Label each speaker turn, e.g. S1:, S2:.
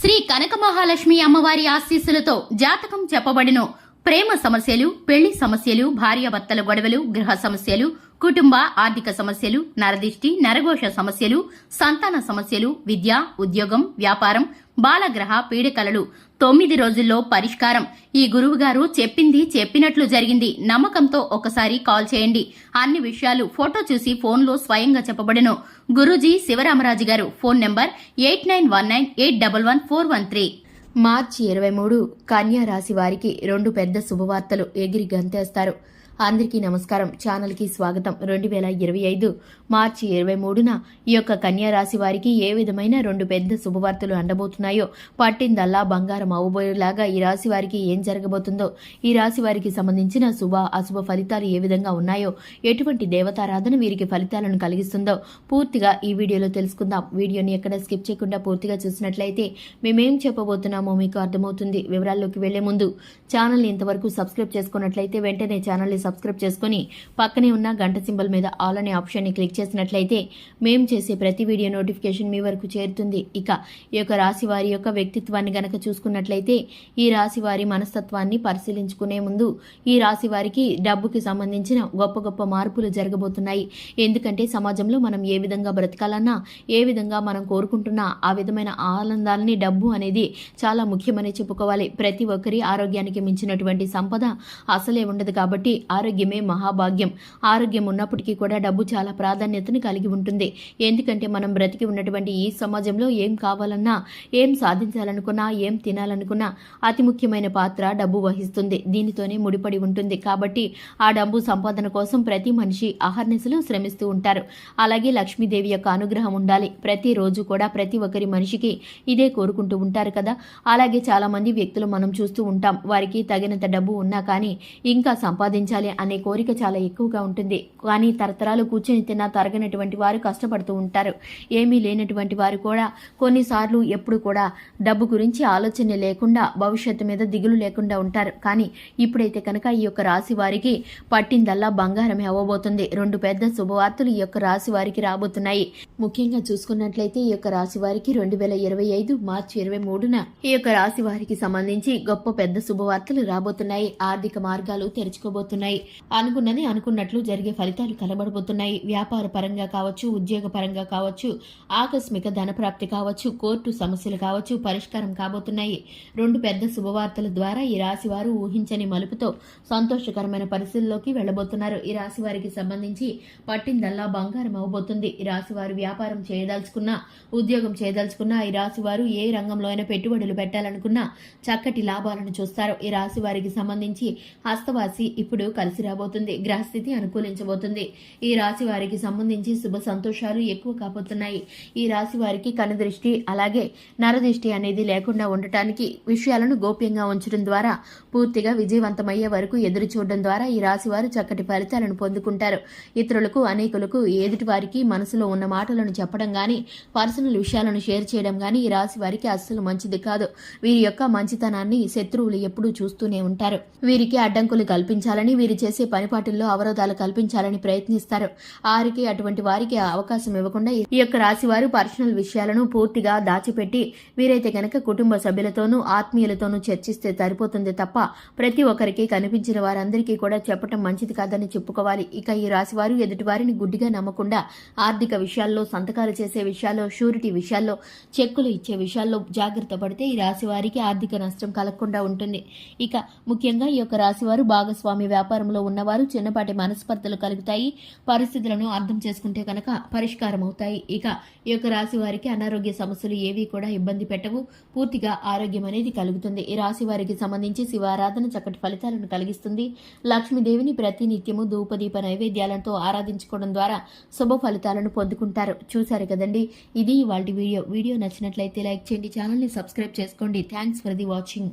S1: శ్రీ కనక మహాలక్ష్మి అమ్మవారి ఆశీస్సులతో జాతకం చెప్పబడిను. ప్రేమ సమస్యలు పెళ్ళి సమస్యలు భార్యాభర్తల గొడవలు గృహ సమస్యలు కుటుంబ ఆర్థిక సమస్యలు నరదిష్టి నరఘోష సమస్యలు సంతాన సమస్యలు విద్య ఉద్యోగం వ్యాపారం బాలగ్రహ పీడకలలు. తొమ్మిది రోజుల్లో పరిష్కారం. ఈ గురువుగారు చెప్పింది చెప్పినట్లు జరిగింది. నమ్మకంతో ఒకసారి కాల్ చేయండి. అన్ని విషయాలు ఫోటో చూసి ఫోన్లో స్వయంగా చెప్పబడను. గురూజీ శివరామరాజు గారు phone number eight nine one nine eight double one four one three. మార్చి ఇరవై మూడు కన్యా రాశి వారికి రెండు పెద్ద శుభవార్తలు ఎగిరి గంతేస్తారు. అందరికీ నమస్కారం. ఛానల్కి స్వాగతం. రెండు వేల ఇరవై ఐదు మార్చి ఇరవై మూడున ఈ యొక్క కన్యా రాశి వారికి ఏ విధమైన రెండు పెద్ద శుభవార్తలు అండబోతున్నాయో పట్టిందల్లా బంగారం అవ్వబోయేలాగా ఈ రాశి వారికి ఏం జరగబోతుందో ఈ రాశి వారికి సంబంధించిన శుభ అశుభ ఫలితాలు ఏ విధంగా ఉన్నాయో ఎటువంటి దేవతారాధన వీరికి ఫలితాలను కలిగిస్తుందో పూర్తిగా ఈ వీడియోలో తెలుసుకుందాం. వీడియోని ఎక్కడ స్కిప్ చేయకుండా పూర్తిగా చూసినట్లయితే మేమేం చెప్పబోతున్నామో మీకు అర్థమవుతుంది. వివరాల్లోకి వెళ్ళే ముందు ఛానల్ని ఇంతవరకు సబ్స్క్రైబ్ చేసుకున్నట్లయితే వెంటనే ఛానల్ని సబ్స్క్రైబ్ చేసుకుని పక్కనే ఉన్న గంట సింబల్ మీద ఆల్ అనే ఆప్షన్ని క్లిక్ చేసినట్లయితే మేము చేసే ప్రతి వీడియో నోటిఫికేషన్ మీ వరకు చేరుతుంది. ఇక ఈ యొక్క రాశి వారి యొక్క వ్యక్తిత్వాన్ని గనక చూసుకున్నట్లయితే ఈ రాశి వారి మనస్తత్వాన్ని పరిశీలించుకునే ముందు ఈ రాశి వారికి డబ్బుకి సంబంధించిన గొప్ప గొప్ప మార్పులు జరగబోతున్నాయి. ఎందుకంటే సమాజంలో మనం ఏ విధంగా బ్రతకాలన్నా ఏ విధంగా మనం కోరుకుంటున్నా ఆ విధమైన ఆనందాలని డబ్బు అనేది చాలా ముఖ్యమని చెప్పుకోవాలి. ప్రతి ఒక్కరి ఆరోగ్యానికి మించినటువంటి సంపద అసలే ఉండదు కాబట్టి ఆరోగ్యమే మహాభాగ్యం. ఆరోగ్యం ఉన్నప్పటికీ కూడా డబ్బు చాలా ప్రాధాన్యతను కలిగి ఉంటుంది. ఎందుకంటే మనం బ్రతికి ఉన్నటువంటి ఈ సమాజంలో ఏం కావాలన్నా ఏం సాధించాలనుకున్నా ఏం తినాలనుకున్నా అతి ముఖ్యమైన పాత్ర డబ్బు వహిస్తుంది. దీనితోనే ముడిపడి ఉంటుంది. కాబట్టి ఆ డబ్బు సంపాదన కోసం ప్రతి మనిషి అహర్నిశలు శ్రమిస్తూ ఉంటారు. అలాగే లక్ష్మీదేవి యొక్క అనుగ్రహం ఉండాలి. ప్రతిరోజు కూడా ప్రతి ఒక్కరి మనిషికి ఇదే కోరుకుంటూ ఉంటారు కదా. అలాగే చాలా మంది వ్యక్తులు మనం చూస్తూ ఉంటాం. వారికి తగినంత డబ్బు ఉన్నా కానీ ఇంకా సంపాదించాలి. అనే కోరిక చాలా ఎక్కువగా ఉంటుంది. కానీ తరతరాలు కూర్చొని తిన్నా తరగనటువంటి వారు కష్టపడుతూ ఉంటారు. ఏమీ లేనటువంటి వారు కూడా కొన్నిసార్లు ఎప్పుడు కూడా డబ్బు గురించి ఆలోచన లేకుండా భవిష్యత్తు మీద దిగులు లేకుండా ఉంటారు. కానీ ఇప్పుడైతే కనుక ఈ యొక్క రాశి వారికి పట్టిందల్లా బంగారమే అవ్వబోతుంది. రెండు పెద్ద శుభవార్తలు ఈ యొక్క రాశి వారికి రాబోతున్నాయి. ముఖ్యంగా చూసుకున్నట్లయితే ఈ యొక్క రాశి వారికి రెండు వేల ఇరవై ఐదు మార్చి ఇరవై మూడున ఈ యొక్క రాశి వారికి సంబంధించి గొప్ప పెద్ద శుభవార్తలు రాబోతున్నాయి. ఆర్థిక మార్గాలు తెరుచుకోబోతున్నాయి. అనుకున్నది అనుకున్నట్లు జరిగే ఫలితాలు కనబడబోతున్నాయి. వ్యాపార పరంగా కావచ్చు ఉద్యోగ పరంగా కావచ్చు ఆకస్మిక ధనప్రాప్తి కావచ్చు కోర్టు సమస్యలు కావచ్చు పరిష్కారం కాబోతున్నాయి. రెండు పెద్ద శుభవార్తల ద్వారా ఈ రాశి వారు ఊహించని మలుపుతో సంతోషకరమైన పరిస్థితుల్లోకి వెళ్ళబోతున్నారు ఈ రాశి వారికి సంబంధించి పట్టిందల్లా బంగారం అవబోతుంది. ఈ రాశి వారు వ్యాపారం చేయదలుచుకున్నా ఉద్యోగం చేయదలుచుకున్నా ఈ రాశి వారు ఏ రంగంలో అయినా పెట్టుబడులు పెట్టాలనుకున్నా చక్కటి లాభాలను చూస్తారు. ఈ రాశి వారికి సంబంధించి హస్తవాసి ఇప్పుడు కలిసి రాబోతుంది. గ్రహస్థితి అనుకూలించబోతుంది. ఈ రాశి వారికి సంబంధించి శుభ సంతోషాలు ఎక్కువ కాబోతున్నాయి. ఈ రాశి వారికి కనుదృష్టి అలాగే నరదృష్టి అనేది లేకుండా ఉండటానికి విషయాలను గోప్యంగా ఉంచడం ద్వారా పూర్తిగా విజయవంతమయ్యే వరకు ఎదురు చూడడం ద్వారా ఈ రాశి వారు చక్కటి ఫలితాలను పొందుకుంటారు. ఇతరులకు అనేకులకు ఎదుటి వారికి మనసులో ఉన్న మాటలను చెప్పడం కానీ పర్సనల్ విషయాలను షేర్ చేయడం కానీ ఈ రాశి వారికి అస్సలు మంచిది కాదు. వీరి యొక్క మంచితనాన్ని శత్రువులు ఎప్పుడూ చూస్తూనే ఉంటారు. వీరికి అడ్డంకులు కల్పించాలని వీరి చేసే పనిపాటుల్లో అవరోధాలు కల్పించాలని ప్రయత్నిస్తారు. ఆరికి అటువంటి వారికి అవకాశం ఇవ్వకుండా ఈ యొక్క రాశి వారు పర్సనల్ విషయాలను పూర్తిగా దాచిపెట్టి వీరైతే గనక కుటుంబ సభ్యులతోనూ ఆత్మీయులతోనూ చర్చిస్తే సరిపోతుంది తప్ప ప్రతి ఒక్కరికి కనిపించిన వారందరికీ కూడా చెప్పటం మంచిది కాదని చెప్పుకోవాలి. ఇక ఈ రాశి వారు ఎదుటి వారిని గుడ్డిగా నమ్మకుండా ఆర్థిక విషయాల్లో సంతకాలు చేసే విషయాల్లో షూరిటీ విషయాల్లో చెక్కులు ఇచ్చే విషయాల్లో జాగ్రత్త పడితే ఈ రాశి వారికి ఆర్థిక నష్టం కలగకుండా ఉంటుంది. ఇక ముఖ్యంగా ఈ యొక్క రాశి వారు భాగస్వామి వ్యాపారంలో ఉన్నవారు చిన్నపాటి మనస్పర్ధలు కలుగుతాయి. పరిస్థితులను అర్థం చేసుకుంటే కనుక పరిష్కారం అవుతాయి ఇక ఈ యొక్క రాశి వారికి అనారోగ్య సమస్యలు ఏవి కూడా ఇబ్బంది పెట్టవు. పూర్తిగా ఆరోగ్యం అనేది కలుగుతుంది. ఈ రాశి వారికి సంబంధించి శివారాధన చక్కటి ఫలితాలను కలిగిస్తుంది. లక్ష్మీదేవిని ప్రతినిత్యము ధూపదీప నైవేద్యాలతో ఆరాధించుకోవడం ద్వారా శుభ ఫలితాలను పొందుకుంటారు. చూశారు కదండి? ఇది వాళ్ళ వీడియో. వీడియో నచ్చినట్లయితే లైక్ చేయండి. ఛానల్ని సబ్స్క్రైబ్ చేసుకోండి. Thanks for the watching.